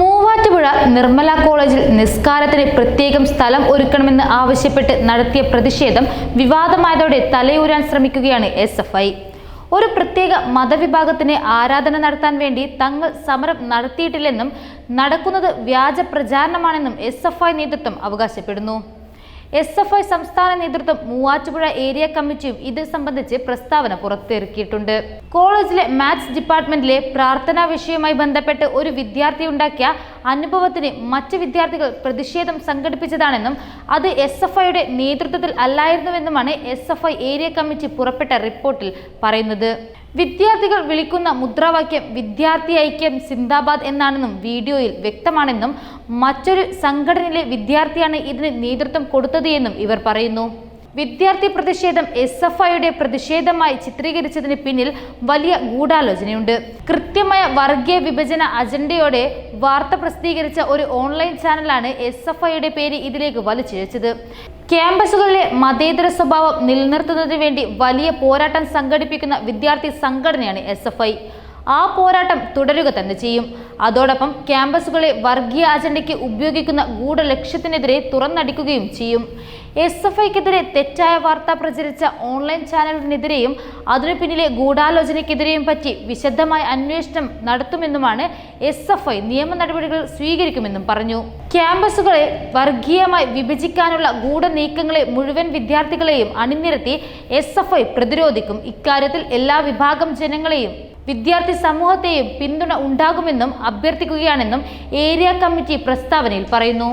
മൂവാറ്റുപുഴ നിർമ്മല കോളേജിൽ നിസ്കാരത്തിന് പ്രത്യേകം സ്ഥലം ഒരുക്കണമെന്ന് ആവശ്യപ്പെട്ട് നടത്തിയ പ്രതിഷേധം വിവാദമായതോടെ തലയൂരാൻ ശ്രമിക്കുകയാണ് എസ് എഫ് ഐ. ഒരു പ്രത്യേക മതവിഭാഗത്തിന് ആരാധന നടത്താൻ വേണ്ടി തങ്ങൾ സമരം നടത്തിയിട്ടില്ലെന്നും നടക്കുന്നത് വ്യാജ പ്രചാരണമാണെന്നും എസ് എഫ് ഐ നേതൃത്വം അവകാശപ്പെടുന്നു. എസ് എഫ് ഐ സംസ്ഥാന നേതൃത്വം മൂവാറ്റുപുഴ ഏരിയ കമ്മിറ്റിയും ഇത് സംബന്ധിച്ച് പ്രസ്താവന പുറത്തിറക്കിയിട്ടുണ്ട്. കോളേജിലെ മാത്സ് ഡിപ്പാർട്ട്മെന്റിലെ പ്രാർത്ഥനാ വിഷയവുമായി ബന്ധപ്പെട്ട് ഒരു വിദ്യാർത്ഥി ഉണ്ടാക്കിയ അനുഭവത്തിന് മറ്റ് വിദ്യാർത്ഥികൾ പ്രതിഷേധം സംഘടിപ്പിച്ചതാണെന്നും അത് എസ് എഫ് ഐയുടെ നേതൃത്വത്തിൽ അല്ലായിരുന്നുവെന്നുമാണ് S F I area committee പുറപ്പെട്ട റിപ്പോർട്ടിൽ പറയുന്നത്. വിദ്യാർത്ഥികൾ വിളിക്കുന്ന മുദ്രാവാക്യം വിദ്യാർത്ഥി ഐക്യം സിന്ദാബാദ് എന്നാണെന്നും വീഡിയോയിൽ വ്യക്തമാണെന്നും മറ്റൊരു സംഘടനയിലെ വിദ്യാർത്ഥിയാണ് ഇതിന് നേതൃത്വം കൊടുത്തത് എന്നും ഇവർ പറയുന്നു. വിദ്യാർത്ഥി പ്രതിഷേധം എസ് എഫ് ഐയുടെ പ്രതിഷേധമായി ചിത്രീകരിച്ചതിന് പിന്നിൽ വലിയ ഗൂഢാലോചനയുണ്ട്. കൃത്യമായ വർഗീയ വിഭജന അജണ്ടയോടെ വാർത്ത പ്രസിദ്ധീകരിച്ച ഒരു ഓൺലൈൻ ചാനലാണ് എസ് എഫ് ഐയുടെ പേര് ഇതിലേക്ക് വലിച്ചിഴച്ചത്. ക്യാമ്പസുകളിലെ മതേതര സ്വഭാവം നിലനിർത്തുന്നതിന് വേണ്ടി വലിയ പോരാട്ടം സംഘടിപ്പിക്കുന്ന വിദ്യാർത്ഥി സംഘടനയാണ് എസ് എഫ് ഐ ആ പോരാട്ടം തുടരുക തന്നെ ചെയ്യും. അതോടൊപ്പം ക്യാമ്പസുകളെ വർഗീയ അജണ്ടയ്ക്ക് ഉപയോഗിക്കുന്ന ഗൂഢലക്ഷ്യത്തിനെതിരെ തുറന്നടിക്കുകയും ചെയ്യും. എസ് എഫ് ഐക്കെതിരെ തെറ്റായ വാർത്ത പ്രചരിച്ച ഓൺലൈൻ ചാനലിനെതിരെയും അതിനു പിന്നിലെ ഗൂഢാലോചനയ്ക്കെതിരെയും പറ്റി വിശദമായ അന്വേഷണം നടത്തുമെന്നുമാണ് എസ് എഫ് ഐ നിയമ നടപടികൾ സ്വീകരിക്കുമെന്നും പറഞ്ഞു. ക്യാമ്പസുകളെ വർഗീയമായി വിഭജിക്കാനുള്ള ഗൂഢനീക്കങ്ങളെ മുഴുവൻ വിദ്യാർത്ഥികളെയും അണിനിരത്തി എസ് എഫ് ഐ പ്രതിരോധിക്കും. ഇക്കാര്യത്തിൽ എല്ലാ വിഭാഗം ജനങ്ങളെയും വിദ്യാർത്ഥി സമൂഹത്തെയും പിന്തുണ ഉണ്ടാകുമെന്നും അഭ്യർത്ഥിക്കുകയാണെന്നും ഏരിയ കമ്മിറ്റി പ്രസ്താവനയിൽ പറയുന്നു.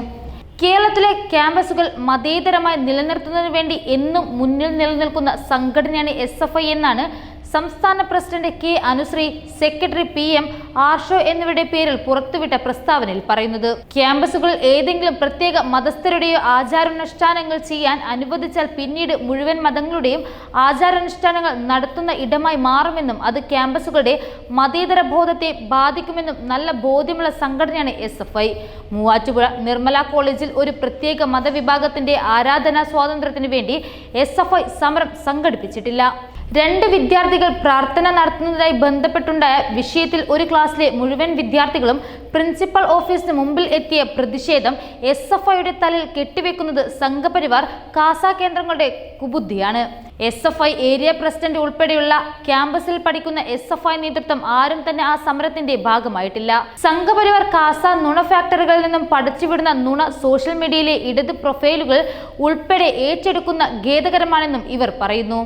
കേരളത്തിലെ ക്യാമ്പസുകൾ മതേതരമായി നിലനിർത്തുന്നതിന് വേണ്ടി എന്നും മുന്നിൽ നിലനിൽക്കുന്ന സംഘടനയാണ് എസ് എന്നാണ് സംസ്ഥാന president K Anushree secretary P M Arsho എന്നിവരുടെ പേരിൽ പുറത്തുവിട്ട പ്രസ്താവനയിൽ പറയുന്നത് ക്യാമ്പസുകളിൽ ഏതെങ്കിലും പ്രത്യേക മതസ്ഥരുടെയോ ആചാരാനുഷ്ഠാനങ്ങൾ ചെയ്യാൻ അനുവദിച്ചാൽ പിന്നീട് മുഴുവൻ മതങ്ങളുടെയും ആചാരാനുഷ്ഠാനങ്ങൾ നടത്തുന്ന ഇടമായി മാറുമെന്നും അത് ക്യാമ്പസുകളുടെ മതേതര ബോധത്തെ ബാധിക്കുമെന്നും നല്ല ബോധ്യമുള്ള സംഘടനയാണ് S F I. Muvattupuzha Nirmala കോളേജിൽ ഒരു പ്രത്യേക മതവിഭാഗത്തിന്റെ ആരാധനാ സ്വാതന്ത്ര്യത്തിന് വേണ്ടി എസ് എഫ് ഐ സമരം സംഘടിപ്പിച്ചിട്ടില്ല. രണ്ട് വിദ്യാർത്ഥികൾ പ്രാർത്ഥന നടത്തുന്നതുമായി ബന്ധപ്പെട്ടുണ്ടായ വിഷയത്തിൽ ഒരു ക്ലാസ്സിലെ മുഴുവൻ വിദ്യാർത്ഥികളും പ്രിൻസിപ്പൽ ഓഫീസിന് മുമ്പിൽ എത്തിയ പ്രതിഷേധം എസ് എഫ് ഐയുടെ തലയിൽ കെട്ടിവെക്കുന്നത് സംഘപരിവാർ കാസ കേന്ദ്രങ്ങളുടെ കുബുദ്ധിയാണ്. S F I area president ഉൾപ്പെടെയുള്ള ക്യാമ്പസിൽ പഠിക്കുന്ന എസ് എഫ് ഐ നേതൃത്വം ആരും തന്നെ ആ സമരത്തിന്റെ ഭാഗമായിട്ടില്ല. സംഘപരിവാർ കാസ നുണ ഫാക്ടറികളിൽ നിന്നും പഠിച്ചുവിടുന്ന നുണ സോഷ്യൽ മീഡിയയിലെ ഇടത് പ്രൊഫൈലുകൾ ഉൾപ്പെടെ ഏറ്റെടുക്കുന്ന ഖേദകരമാണെന്നും ഇവർ പറയുന്നു.